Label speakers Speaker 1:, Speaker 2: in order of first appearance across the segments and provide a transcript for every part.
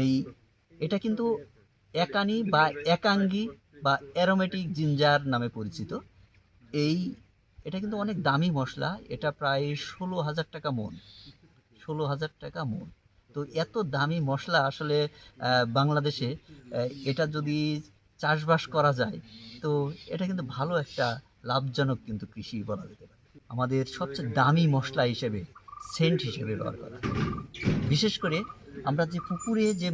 Speaker 1: এই, এটা কিন্তু একানি বা একাঙ্গি বা অ্যারোমেটিক জিঞ্জার নামে পরিচিত। এই, এটা কিন্তু অনেক দামি মশলা, এটা প্রায় ষোলো হাজার টাকা মন, ষোলো হাজার টাকা মন। তো এত দামি মশলা আসলে বাংলাদেশে এটা যদি চাষবাস করা যায়, তো এটা কিন্তু ভালো একটা লাভজনক কিন্তু কৃষি বলা যেতে পারে। আমাদের সবচেয়ে দামি মশলা হিসেবে সেন্ট হিসেবে ব্যবহার করা। বিশেষ করে আমরা যে পুকুরে যে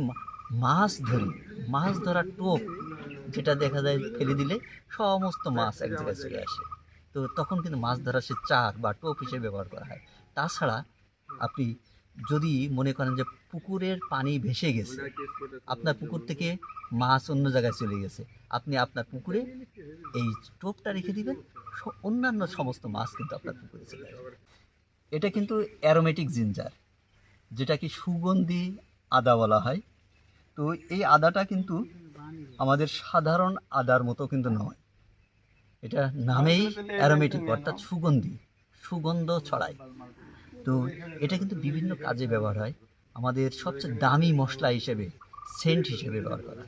Speaker 1: মাছ ধরি, মাছ ধরার টোপ যেটা দেখা যায় ফেলে দিলে সমস্ত মাছ এক জায়গায় চলে আসে। তো তখন কিন্তু মাছ ধরা সে চার বা টোপ হিসেবে ব্যবহার করা হয়। তাছাড়া আপনি যদি মনে করেন যে পুকুরের পানি ভেসে গেছে, আপনার পুকুর থেকে মাছ অন্য জায়গায় চলে গেছে, আপনি আপনার পুকুরে এই টোপটা রেখে দিবেন অন্যান্য সমস্ত মাছ কিন্তু আপনার পুকুরে চলে আসবে। এটা কিন্তু অ্যারোমেটিক জিঞ্জার যেটা কি সুগন্ধি আদা বলা হয়। তো এই আদাটা কিন্তু আমাদের সাধারণ আদার মতো কিন্তু নয়। এটা নামেই অ্যারোমেটিক অর্থাৎ সুগন্ধি, সুগন্ধ ছড়ায়। তো এটা কিন্তু বিভিন্ন কাজে ব্যবহার হয়। আমাদের সবচেয়ে দামি মশলা হিসেবে সেন্ট হিসেবে ব্যবহার করা।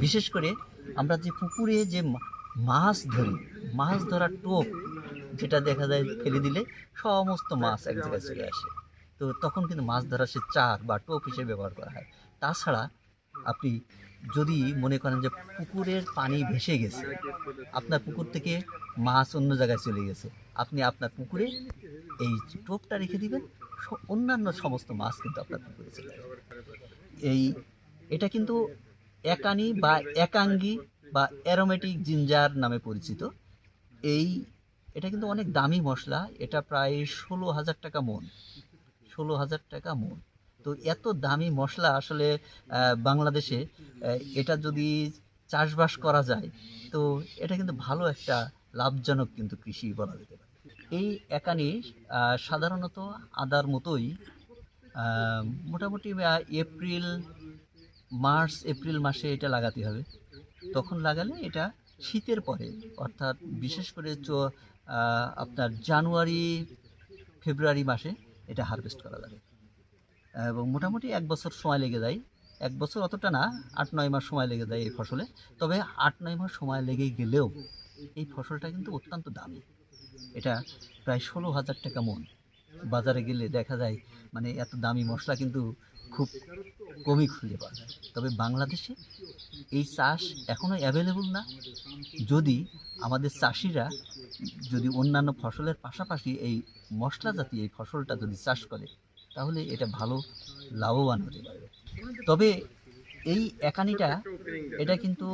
Speaker 1: বিশেষ করে আমরা যে পুকুরে যে মাছ ধরি, মাছ ধরার টোপ যেটা দেখা যায় ফেলে দিলে সমস্ত মাছ এক জায়গায় চলে আসে। তো তখন কিন্তু মাছ ধরা সে চার বা টোপ হিসেবে ব্যবহার করা হয়। তাছাড়া আপনি যদি মনে করেন যে পুকুরের পানি ভেসে গেছে, আপনার পুকুর থেকে মাছ অন্য জায়গায় চলে গেছে, আপনি আপনার পুকুরে এই টোপটা রেখে দিবেন অন্যান্য সমস্ত মাছ কিন্তু আপনার পুকুরে চলে এই, এটা কিন্তু একানি বা একাঙ্গি বা অ্যারোমেটিক জিঞ্জার নামে পরিচিত। এই এটা কিন্তু অনেক দামি মশলা, এটা প্রায় ষোলো হাজার টাকা মন। ষোলো হাজার টাকা মন। তো এত দামি মশলা আসলে বাংলাদেশে এটা যদি চাষবাস করা যায়, তো এটা কিন্তু ভালো একটা লাভজনক কিন্তু কৃষি বলা যেতে পারে। এই একানি সাধারণত আদার মতোই মোটামুটি এপ্রিল, মার্চ, এপ্রিল মাসে এটা লাগাতে হবে। তখন লাগালে এটা শীতের পরে, অর্থাৎ বিশেষ করে আপনার জানুয়ারি, ফেব্রুয়ারি মাসে এটা হারভেস্ট করা যাবে এবং মোটামুটি এক বছর সময় লেগে যায়। এক বছর অতটা না, আট, নয় মাস সময় লেগে যায় এই ফসলে। তবে আট, নয় মাস সময় লেগে গেলেও এই ফসলটা কিন্তু অত্যন্ত দামি। এটা প্রায় ষোলো হাজার টাকা মন। বাজারে গেলে দেখা যায় মানে এত দামি মশলা কিন্তু খুব কমই খুঁজে পাওয়া যায়। তবে বাংলাদেশে এই চাষ এখনও অ্যাভেলেবল না। যদি আমাদের চাষিরা যদি অন্যান্য ফসলের পাশাপাশি এই মশলা জাতীয় এই ফসলটা যদি চাষ করে, তাহলে এটা ভালো লাভবান হতে পারবে। তবে এই একানিটা, এটা কিন্তু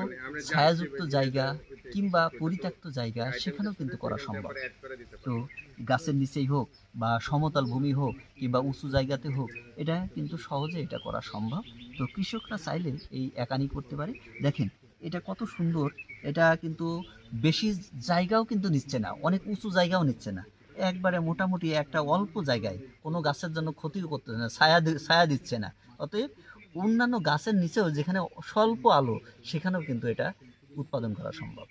Speaker 1: ছায়াযুক্ত জায়গা কিংবা পরিত্যক্ত জায়গা সেখানেও কিন্তু করা সম্ভব। তো গাছের নিচেই হোক বা সমতল ভূমি হোক কিংবা উঁচু জায়গাতে হোক, এটা কিন্তু সহজে এটা করা সম্ভব। তো কৃষকরা চাইলে এই একানি করতে পারে। দেখেন, এটা কত সুন্দর, এটা কিন্তু বেশি জায়গাও কিন্তু নিচ্ছে না, অনেক উঁচু জায়গাও নিচ্ছে না। একবারে মোটামুটি একটা অল্প জায়গায় কোনো গাছের জন্য ক্ষতিও করতেছে না, ছায়া ছায়া দিচ্ছে না। অতএব অন্যান্য গাছের নিচেও যেখানে স্বল্প আলো, সেখানেও কিন্তু এটা উৎপাদন করা সম্ভব।